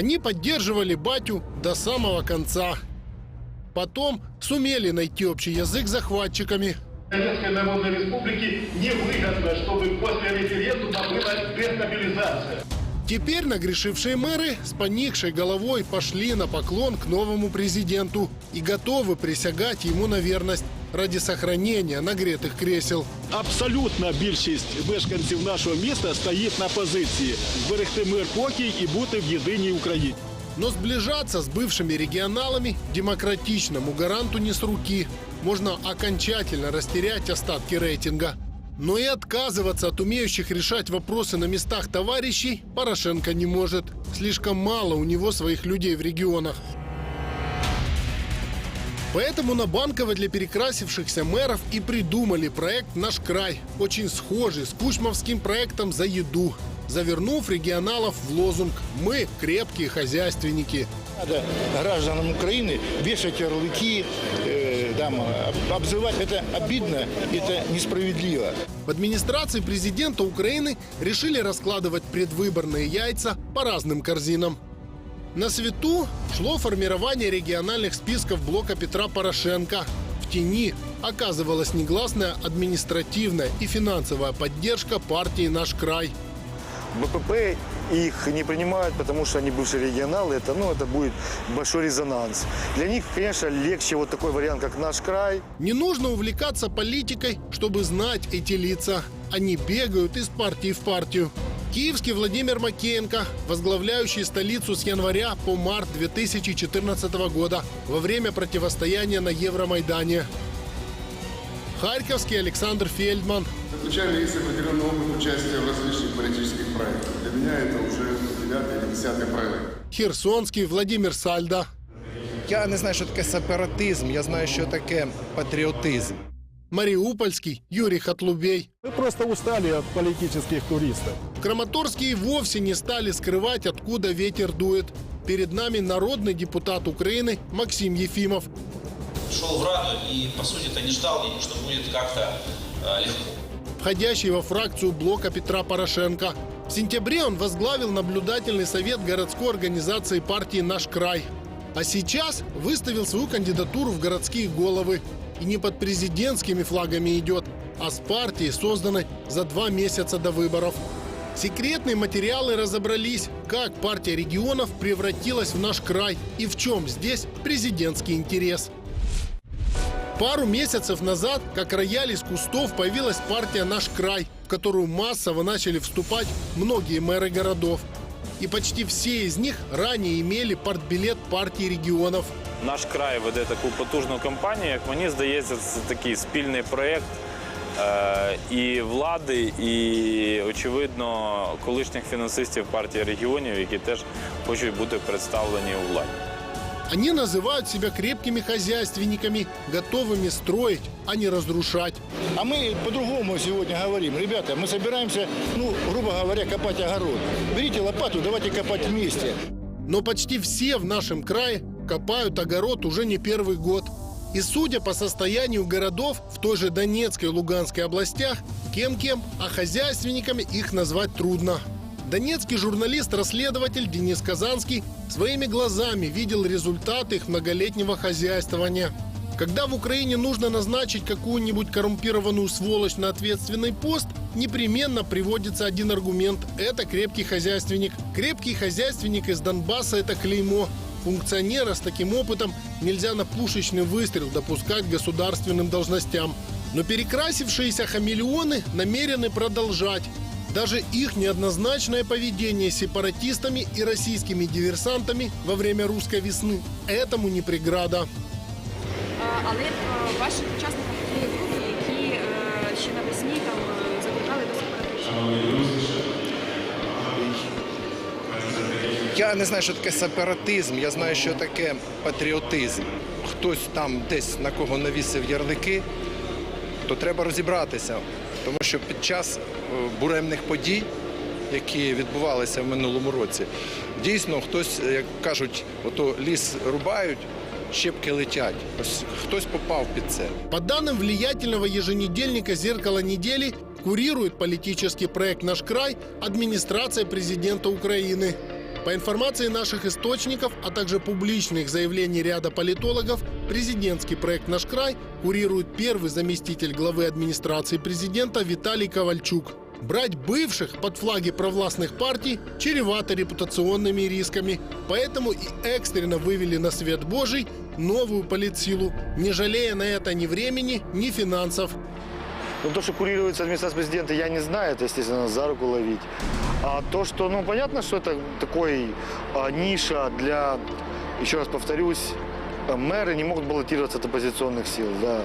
Они поддерживали батю до самого конца. Потом сумели найти общий язык с захватчиками. Донецкой Народной Республике невыгодно, чтобы после референдума была дестабилизация. Теперь нагрешившие мэры с поникшей головой пошли на поклон к новому президенту и готовы присягать ему на верность ради сохранения нагретых кресел. Абсолютна більшість мешканців нашого міста стоїть на позиції зберегти мир покій і бути в єдиній Україні. Но сближаться с бывшими регионалами демократичному гаранту не с руки. Можно окончательно растерять остатки рейтинга. Но и отказываться от умеющих решать вопросы на местах товарищей Порошенко не может. Слишком мало у него своих людей в регионах. Поэтому на Банково для перекрасившихся мэров и придумали проект «Наш край», очень схожий с кучмовским проектом «За еду», завернув регионалов в лозунг «Мы крепкие хозяйственники». Надо гражданам Украины вешать ярлыки, э, там, об- обзывать. Это обидно, это несправедливо. В администрации президента Украины решили раскладывать предвыборные яйца по разным корзинам. На свету шло формирование региональных списков блока Петра Порошенко. В тени оказывалась негласная административная и финансовая поддержка партии «Наш край». БПП их не принимают, потому что они бывшие регионалы. Это, ну, это будет большой резонанс. Для них, конечно, легче вот такой вариант, как наш край. Не нужно увлекаться политикой, чтобы знать эти лица. Они бегают из партии в партию. Киевский Владимир Макеенко, возглавляющий столицу с января по март 2014 года во время противостояния на Евромайдане. Харьковский Александр Фельдман, Изначально есть определенный опыт участия в различных политических проектах. Для меня это уже девятый или десятый проект. Херсонский Владимир Сальда, Я не знаю, що таке сепаратизм, я знаю, що таке патріотизм. Мариупольский Юрий Хатлубей. Ми просто устали від політичних туристів. Краматорские вовсе не стали скрывать, откуда ветер дует. Перед нами народный депутат Украины Максим Ефимов. шел в Раду и, по сути-то, не ждал, что будет как-то э, легко. входящий во фракцию блока Петра Порошенко. В сентябре он возглавил наблюдательный совет городской организации партии «Наш край». А сейчас выставил свою кандидатуру в городские головы. И не под президентскими флагами идет, а с партией, созданной за два месяца до выборов. Секретные материалы разобрались, как партия регионов превратилась в наш край и в чем здесь президентский интерес. Пару месяцев назад, как рояль из кустов, появилась партия «Наш край», в которую массово начали вступать многие мэры городов. И почти все из них ранее имели партбилет партии регионов. Наш край веде таку потужну кампанію, як мені здається, це такий спільний проєкт е, і влади, і, очевидно, колишніх фінансистів партії регіонів, які теж хочуть бути представлені у владі. Они называют себя крепкими хозяйственниками, готовыми строить, а не разрушать. А мы по-другому сегодня говорим. Ребята, мы собираемся, ну, грубо говоря, копать огород. Берите лопату, давайте копать вместе. Но почти все в нашем крае копают огород уже не первый год. И судя по состоянию городов в той же Донецкой и Луганской областях, кем-кем, а хозяйственниками их назвать трудно. Донецкий журналист-расследователь Денис Казанский своими глазами видел результаты их многолетнего хозяйствования. Когда в Украине нужно назначить какую-нибудь коррумпированную сволочь на ответственный пост, непременно приводится один аргумент – это крепкий хозяйственник. Крепкий хозяйственник из Донбасса – это клеймо. Функционера с таким опытом нельзя на пушечный выстрел допускать к государственным должностям. Но перекрасившиеся хамелеоны намерены продолжать. Даже их неоднозначное поведение с сепаратистами и российскими диверсантами во время русской весны этому не преграда. А, Але е, ваші учасники є групи, які е, ще навесні там е, закликали до сепаратизму. Я не знаю, що таке сепаратизм, я знаю, що таке патріотизм. Хтось там десь на кого навісив ярлики, то треба розібратися. Тому що під час е, буремних подій, які відбувалися в минулому році, дійсно хтось, як кажуть, ото ліс рубають, щепки летять. Ось хтось попав під це. По данным влиятельного еженедельника «Зеркало недели», курирует политический проект «Наш край» администрация президента Украины. По информации наших источников, а также публичных заявлений ряда политологов, президентский проект «Наш край» курирует первый заместитель главы администрации президента Виталий Ковальчук. Брать бывших под флаги провластных партий чревато репутационными рисками, поэтому и экстренно вывели на свет Божий новую политсилу, не жалея на это ни времени, ни финансов. Ну, то, что курируется администрация президента, я не знаю, это, естественно, за руку ловить. А то, что, ну, понятно, что это такой а, ниша для, еще раз повторюсь, а, мэры не могут баллотироваться от оппозиционных сил, да.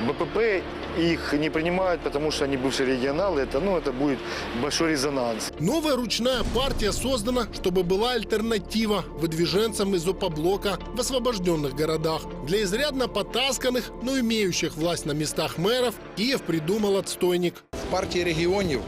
БПП их не принимают, потому что они бывшие регионалы, это, ну, это будет большой резонанс. Новая ручная партия создана, чтобы была альтернатива выдвиженцам из ОПО-блока в освобожденных городах. Для изрядно потасканных, но имеющих власть на местах мэров, Киев придумал отстойник. В партії регіонів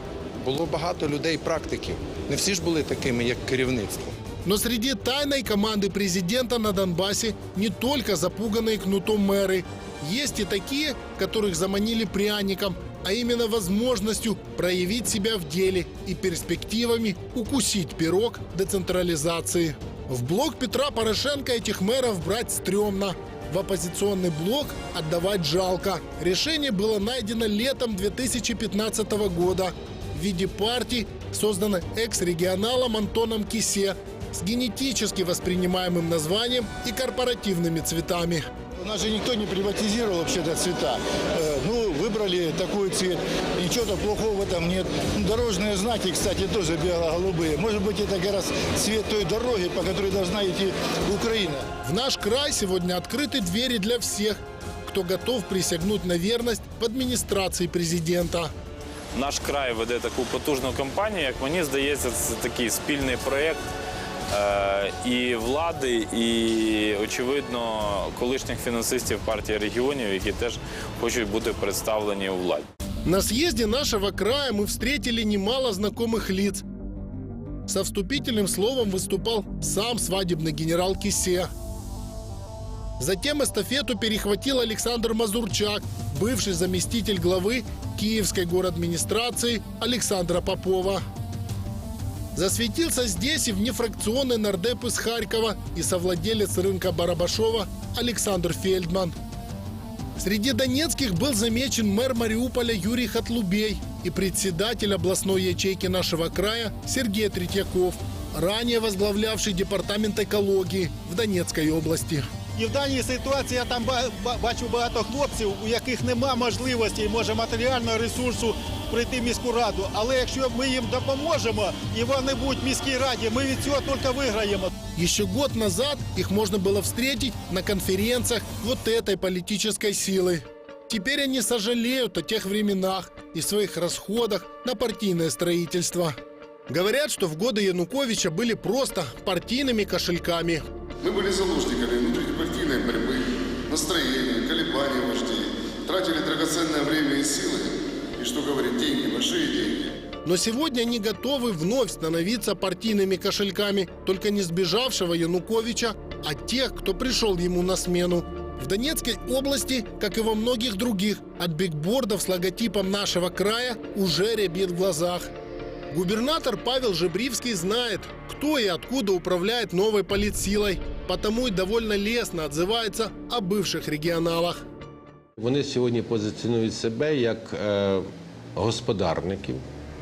було багато людей-практиків. Не всі ж були такими, як керівництво. Но среди тайной команды президента на Донбассе не только запуганные кнутом мэры. Есть и такие, которых заманили пряником, а именно возможностью проявить себя в деле и перспективами укусить пирог децентрализации. В блок Петра Порошенко этих мэров брать стрёмно. В оппозиционный блок отдавать жалко. Решение было найдено летом 2015 года в виде партий, созданной экс-регионалом Антоном Кисе с генетически воспринимаемым названием и корпоративными цветами. У нас же никто не приватизировал вообще-то цвета. Э, Ну, выбрали такой цвет. Ничего то плохого в этом нет. Ну, Дорожные знаки, кстати, тоже бело-голубые. Может быть, это как раз цвет той дороги, по которой должна идти Украина. В наш край сегодня открыты двери для всех, кто готов присягнуть на верность в администрации президента Наш край веде таку потужну кампанію. Як мені здається, це такий спільний проєкт е, і влади, і, очевидно, колишніх фінансистів партії регіонів, які теж хочуть бути представлені у владі. На съезде нашего края мы встретили немало знакомых лиц. Со вступительным словом выступал сам свадебный генерал Кисе. Затем эстафету перехватил Александр Мазурчак, бывший заместитель главы Киевской городадминистрации Александра Попова. Засветился здесь и внефракционный нардеп из Харькова и совладелец рынка Барабашова Александр Фельдман. Среди донецких был замечен мэр Мариуполя Юрий Хатлубей и председатель областной ячейки нашего края Сергей Третьяков, ранее возглавлявший департамент экологии в Донецкой области. І в даній ситуації я там ба- ба- бачу багато хлопців, у яких нема можливості, може матеріального ресурсу прийти в міську раду. Але якщо ми їм допоможемо і вони будуть в міській раді, ми від цього тільки виграємо. Еще год назад их можно было встретить на конференциях вот этой политической силы. Теперь они сожалеют о тех временах и своих расходах на партийное строительство. Говорят, что в годы Януковича были просто партийными кошельками. Мы были заложниками внутрипартийной борьбы, настроения, колебаний вождей, тратили драгоценное время и силы, и что говорить, деньги, большие деньги. Но сегодня они готовы вновь становиться партийными кошельками только не сбежавшего Януковича, а тех, кто пришел ему на смену. В Донецкой области, как и во многих других, от бигбордов с логотипом нашего края уже рябит в глазах. Губернатор Павел Жебривский знает, кто и откуда управляет новой политсилой, потому и довольно лестно отзывается о бывших регионалах. Вони сьогодні позиціонують себе як е, господарників,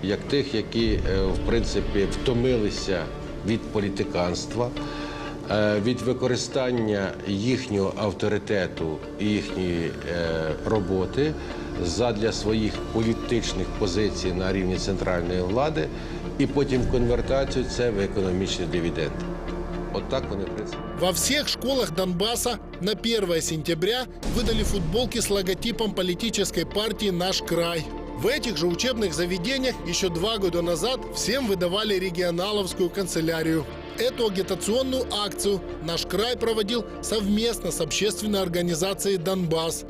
як тих, які е, в принципі втомилися від політиканства, е, від використання їхнього авторитету і їхньої роботи задля своїх політичних позицій на рівні центральної влади, і потім конвертацію це в економічний дивіденд. От так вони принципі. Во всех школах Донбасса на 1 сентября выдали футболки с логотипом политической партии «Наш край». В этих же учебных заведениях еще два года назад всем выдавали регионаловскую канцелярию. Эту агитационную акцию «Наш край» проводил совместно с общественной организацией «Донбасс».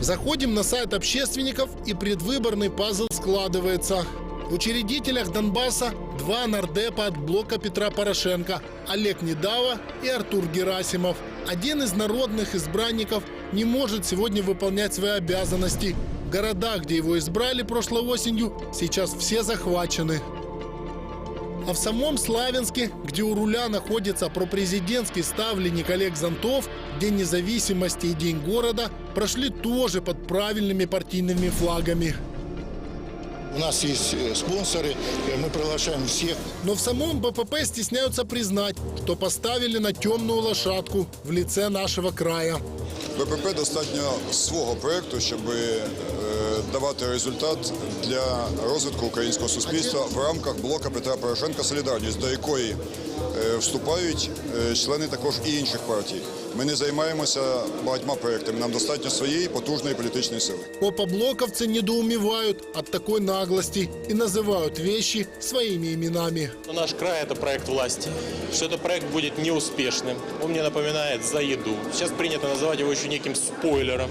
Заходим на сайт общественников, и предвыборный пазл складывается. В учредителях Донбасса два нардепа от блока Петра Порошенко – Олег Недава и Артур Герасимов. Один из народных избранников не может сегодня выполнять свои обязанности. В городах, где его избрали прошлой осенью, сейчас все захвачены. А в самом Славянске, где у руля находится пропрезидентский ставленник Олег Зонтов, День независимости и День города прошли тоже под правильными партийными флагами. У нас есть э, спонсоры, э, мы приглашаем всех. Но в самом БПП стесняются признать, что поставили на темную лошадку в лице нашего края. БПП достатньо свого проєкту, щоб е, давати результат для розвитку українського суспільства в рамках блока Петра Порошенка Солідарність, до якої е, вступають е, члени також і інших партій. Ми не займаємося багатьма проєктами. Нам достатньо своєї потужної політичної сили. Опоблоковцы недоумевают от такой наглости и называют вещи своими именами. Но Наш край – это проект власти. Что этот проект будет неуспешным. Он мне напоминает «За еду». Сейчас принято называть его еще неким спойлером,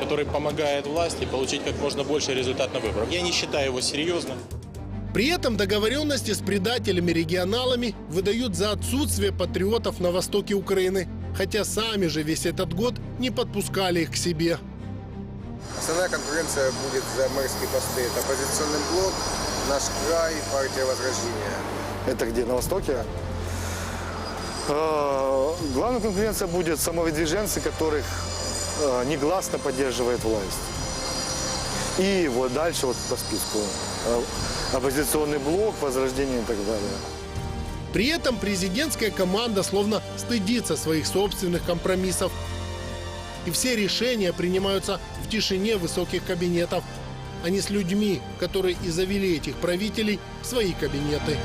который помогает власти получить как можно больше результат на выборах. Я не считаю его серьезным. При этом договоренности с предателями-регионалами выдают за отсутствие патриотов на востоке Украины, хотя сами же весь этот год не подпускали их к себе. Основная конкуренция будет за мэрские посты. Это оппозиционный блок, наш край, партия Возрождения. Это где, на Востоке? Э, Главная конкуренция будет самовыдвиженцы, которых э, негласно поддерживает власть. И вот дальше вот по списку э, оппозиционный блок, возрождение и так далее. При этом президентская команда словно стыдится своих собственных компромиссов. И все решения принимаются в тишине высоких кабинетов, а не с людьми, которые и завели этих правителей в свои кабинеты.